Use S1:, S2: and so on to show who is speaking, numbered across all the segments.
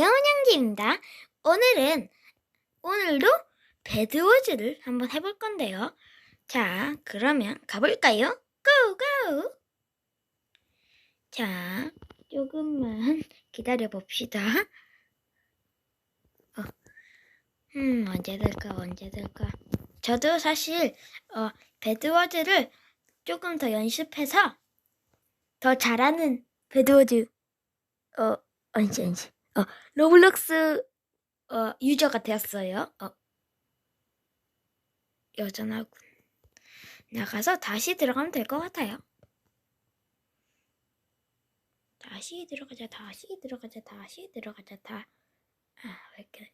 S1: 형제입니다. 오늘은 오늘도 배드워즈를 한번 해볼 건데요. 자, 그러면 가볼까요? 고고! 자, 조금만 기다려 봅시다. 어, 음, 언제 될까, 언제 될까. 저도 사실 어, 배드워즈를 조금 더 연습해서 더 잘하는 배드워즈 어, 언제 언제 어, 로블록스 어, 유저가 되었어요. 어, 여전하군. 나가서 다시 들어가면 될 것 같아요. 다시 들어가자, 다시 들어가자, 다시 들어가자, 다. 아, 왜 이렇게.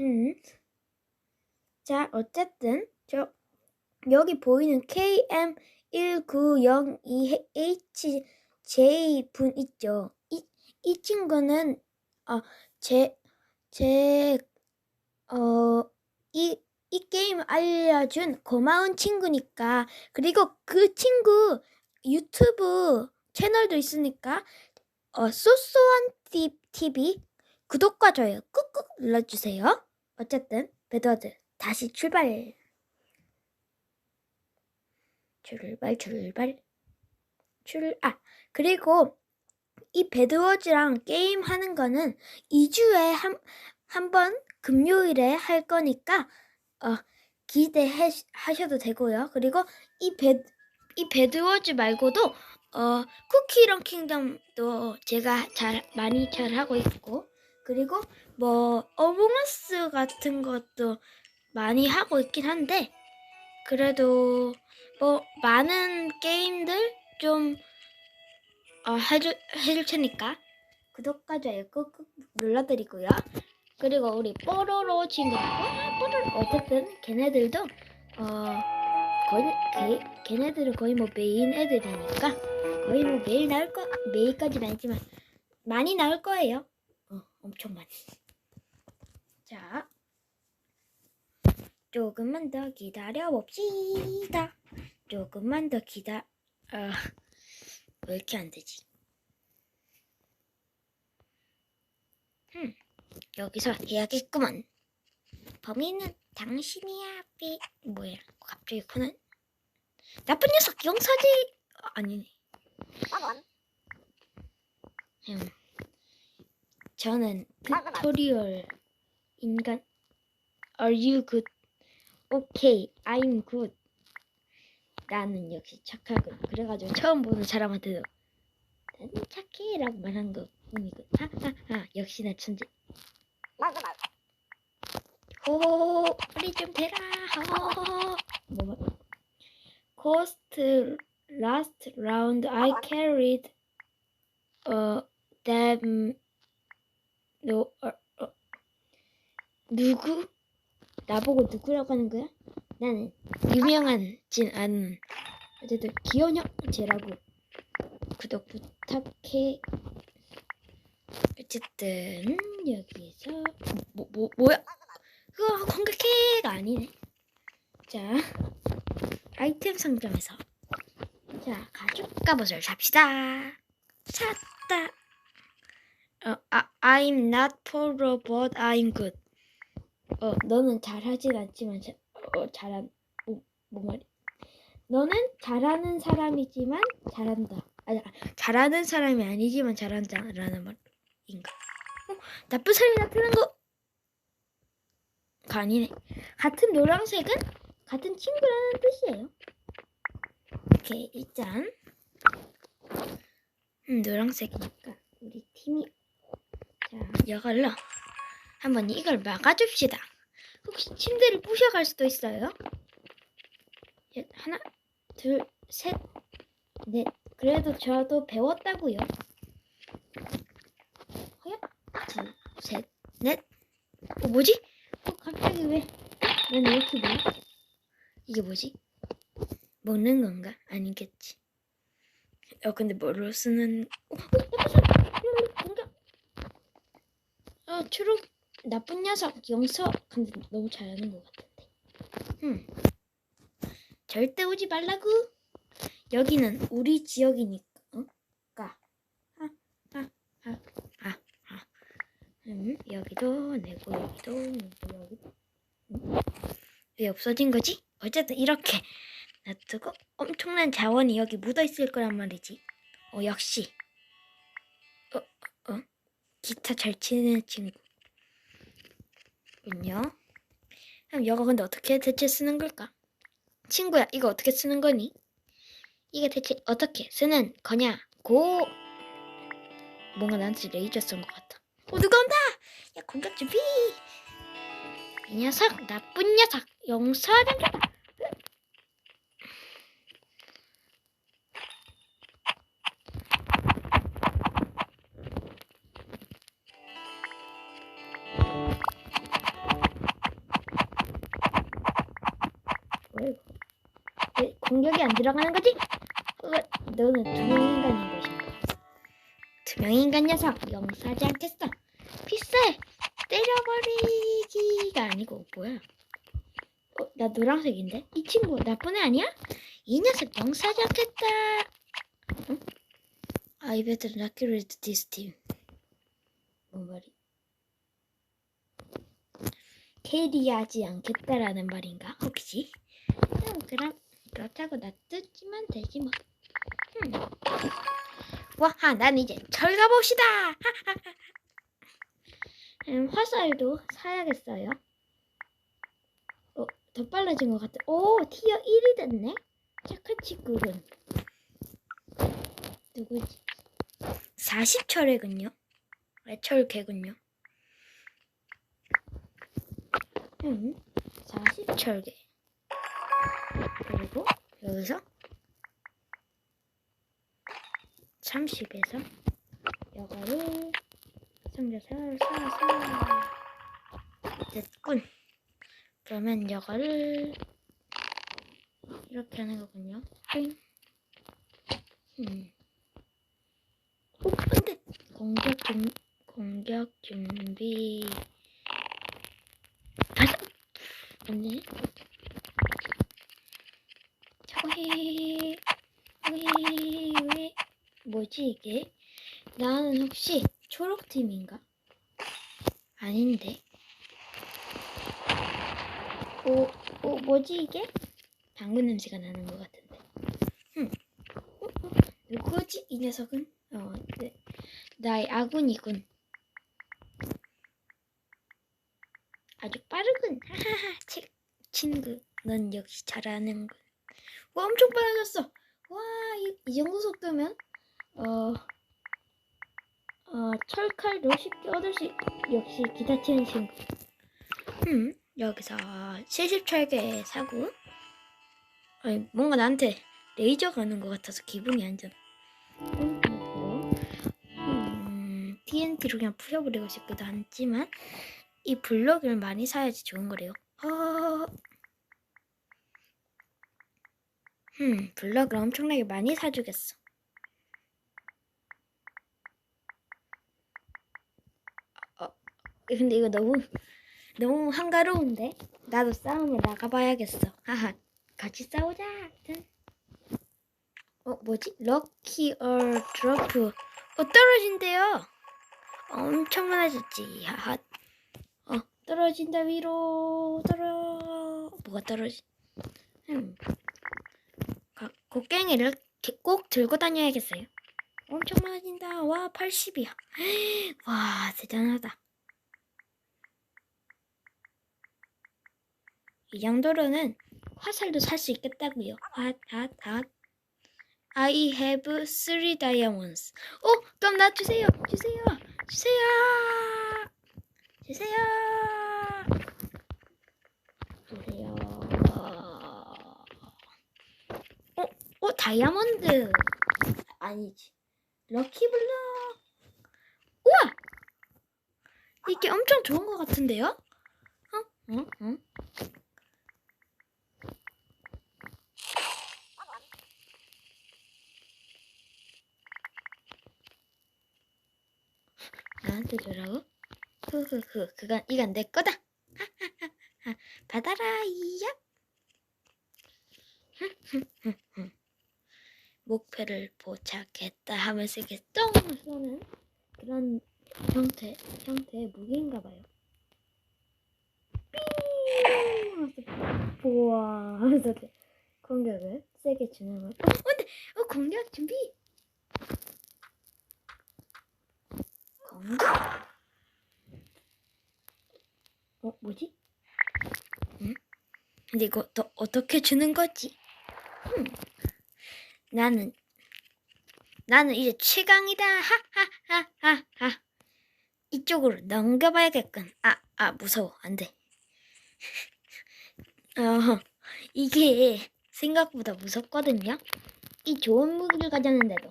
S1: 음. 자, 어쨌든, 저, 여기 보이는 KM1902HJ 분 있죠? 이, 이 친구는, 어, 제, 제, 어, 이, 이 게임 알려준 고마운 친구니까, 그리고 그 친구 유튜브 채널도 있으니까, 어, 소소한 TV 구독과 좋아요 꾹꾹 눌러주세요. 어쨌든, 배드워드 다시 출발. 출발, 출발. 출, 아, 그리고 이 배드워즈랑 게임 하는 거는 2주에 한, 한 번 금요일에 할 거니까, 어, 기대해 하셔도 되고요. 그리고 이 배, 이 배드워즈 말고도, 어, 쿠키런 킹덤도 제가 잘, 많이 잘 하고 있고, 그리고 뭐, 어몽어스 같은 것도 많이 하고 있긴 한데, 그래도 뭐, 많은 게임들 좀, 어, 해줄, 해줄 테니까, 구독과 좋아요 꾹꾹 눌러드리고요. 그리고 우리 뽀로로 친구들, 아, 뽀로로. 어쨌든, 걔네들도, 어, 거의, 걔, 걔네들은 거의 뭐 메인 애들이니까, 거의 뭐 매일 나올 거, 매일까지는 아니지만, 많이 나올 거예요. 어, 엄청 많이. 자, 조금만 더 기다려 봅시다. 조금만 더 기다, 아, 왜 이렇게 안 되지? 흠, 여기서 해야겠구만. 범인은 당신이야, 삐. 뭐야, 갑자기 코는. 나쁜 녀석, 용서지! 아, 아니네. 음. 저는 튜토리얼 인간 Are you good? Okay, I'm good. 나는 역시 착하군. 그래가지고 처음 보는 사람한테도 나는 착해 라고 말한 것 뿐이군. 하하하 역시나 천재. 호 우리 좀 대라. 호 뭐? Cost last round I carried uh them no 어, 어. 누구? 나보고 누구라고 하는 거야? 나는 유명한 진 않은 어쨌든 기현 형 제라고 구독 부탁해. 어쨌든 여기에서 뭐 뭐 뭐, 야 그거 공격해가 아니네. 자 아이템 상점에서 자 가죽 갑옷을 삽시다. 샀다. 어, 아, I'm not pro, but I'm good. 어, 너는 잘하진 않지만 자, 어, 잘한 뭐, 뭐 말이? 너는 잘하는 사람이지만 잘한다. 아니, 아, 잘하는 사람이 아니지만 잘한다라는 말인가? 어, 나쁜 사람이 나타난 거. 가 아니네. 같은 노란색은 같은 친구라는 뜻이에요. 오케이, 일단 음, 노란색이니까 우리 팀이 자, 이걸로 한번 이걸 막아줍시다. 혹시 침대를 부셔갈 수도 있어요. 예, 하나, 둘, 셋, 넷. 그래도 저도 배웠다고요. 하나, 둘, 셋, 넷. 어, 뭐지? 어, 갑자기 왜? 난 이렇게 돼? 이게 뭐지? 먹는 건가? 아니겠지. 어, 근데 뭐로 쓰는? 어, 어, 어, 공격. 아, 초록 나쁜 녀석 용서 근데 너무 잘하는 것 같은데 음. 절대 오지 말라고 여기는 우리 지역이니까 어? 까. 아, 아, 아, 아, 아. 음, 여기도 내고 여기도 내고 여기. 음? 왜 없어진 거지? 어쨌든 이렇게 놔두고 엄청난 자원이 여기 묻어있을 거란 말이지 어 역시 어? 어? 기타 잘 치는 친구 군요. 그럼 이거 근데 어떻게 대체 쓰는 걸까? 친구야, 이거 어떻게 쓰는 거니? 이게 대체 어떻게 쓰는 거냐고? 뭔가 나한테 레이저 쏜것 같아. 어, 누가 온다! 야, 공격 준비! 이 녀석, 나쁜 녀석, 용서하는 거. 안 들어가는 거지? 어, 너는 투명 인간인 것인가? 투명 인간 녀석 용서하지 않겠어. 필살 때려버리기가 아니고 뭐야? 어, 나 노란색인데? 이 친구 나쁜 애 아니야? 이 녀석 용서하지 않겠다. 응? I better not get rid of this team. 뭔 말이? 캐리하지 않겠다라는 말인가? 혹시? 음, 그럼 그렇다고 놔두지만 되지 뭐. 음. 와, 난 이제 철 가봅시다. 음, 화살도 사야겠어요. 어, 더 빨라진 것 같아. 오, 티어 1이 됐네. 착한 친구군. 누구지? 40철이군요. 철개군요. 음, 40철개. 여기서 30에서 이거를 상자 살살살 됐군. 그러면 이거를 이렇게 하는 거군요. 띵. 음. 오, 안돼. 공격 준 공격 준비. 발사. 안돼. 저기 왜, 왜, 뭐지 이게? 나는 혹시 초록팀인가? 아닌데. 오, 오, 뭐지 이게? 당근 냄새가 나는 것 같은데. 흠. 어, 어, 누구지 이 녀석은? 어, 네. 나의 아군이군. 아주 빠르군. 하하하, 치, 친구. 넌 역시 잘하는군. 와 엄청 빨라졌어. 와, 이, 이 정도 속도면 어, 어 철칼도 쉽게 얻을 수 있- 역시 기타 치는 친구. 음, 여기서 70철개 사고. 아니, 뭔가 나한테 레이저 가는 것 같아서 기분이 안 좋아. 음, TNT로 그냥 부셔버리고 싶기도 하지만 이 블럭을 많이 사야지 좋은 거래요. 어, 음, 블럭을 엄청나게 많이 사주겠어. 어, 근데 이거 너무, 너무 한가로운데? 나도 싸움에 나가봐야겠어. 하하, 같이 싸우자. 짠. 어, 뭐지? 럭키 얼 드로프. 어, 떨어진대요. 엄청 많아졌지. 하하. 어, 떨어진다 위로. 떨어. 뭐가 떨어지? 음. 가- 곡괭이를 기- 꼭 들고 다녀야겠어요. 엄청 많아진다. 와, 80이야. 와, 대단하다. 이 정도로는 화살도 살 수 있겠다고요. 핫, 핫, 핫. I have three diamonds. 어, 그럼 나 주세요. 주세요. 주세요. 주세요. 주세요. 어, 어, 다이아몬드. 아니지. 럭키블럭. 우와! 이게 엄청 좋은 것 같은데요? 어? 어? 어? 나한테 주라고? 흐흐흐 그건 이건 내 거다 하하하하 받아라 이야 목표를 포착했다 하면 쓰게 똥 쏘는 그런 형태 형태의 무기인가 봐요. 삐! 우와! 공격을 세게 진행을. 어, 근데 어, 공격 준비! 어 뭐지? 응? 근데 이거 또 어떻게 주는 거지? 음. 나는 나는 이제 최강이다. 하하하하하. 이쪽으로 넘겨봐야겠군. 아, 아, 무서워. 안 돼. 어, 이게 생각보다 무섭거든요. 이 좋은 무기를 가졌는데도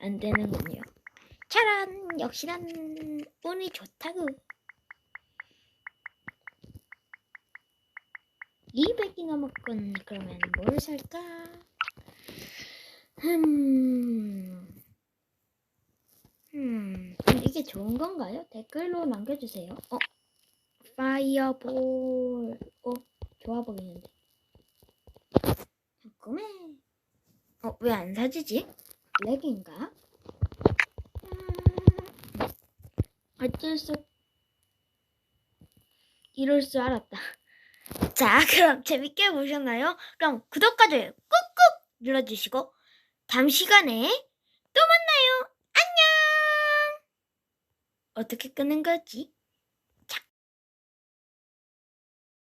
S1: 안 되는군요. 차란, 역시 난 운이 좋다구. 200이 넘었군. 그러면 뭘 살까? 음. 음, 이게 좋은 건가요? 댓글로 남겨주세요. 어, 파이어볼. 어, 좋아 보이는데. 잠깐만. 어, 왜 안 사지지? 렉인가? 어쩔 수, 이럴 줄 알았다. 자, 그럼 재밌게 보셨나요? 그럼 구독과 좋아요 꾹꾹 눌러주시고, 다음 시간에 또 만나요. 안녕! 어떻게 끄는 거지?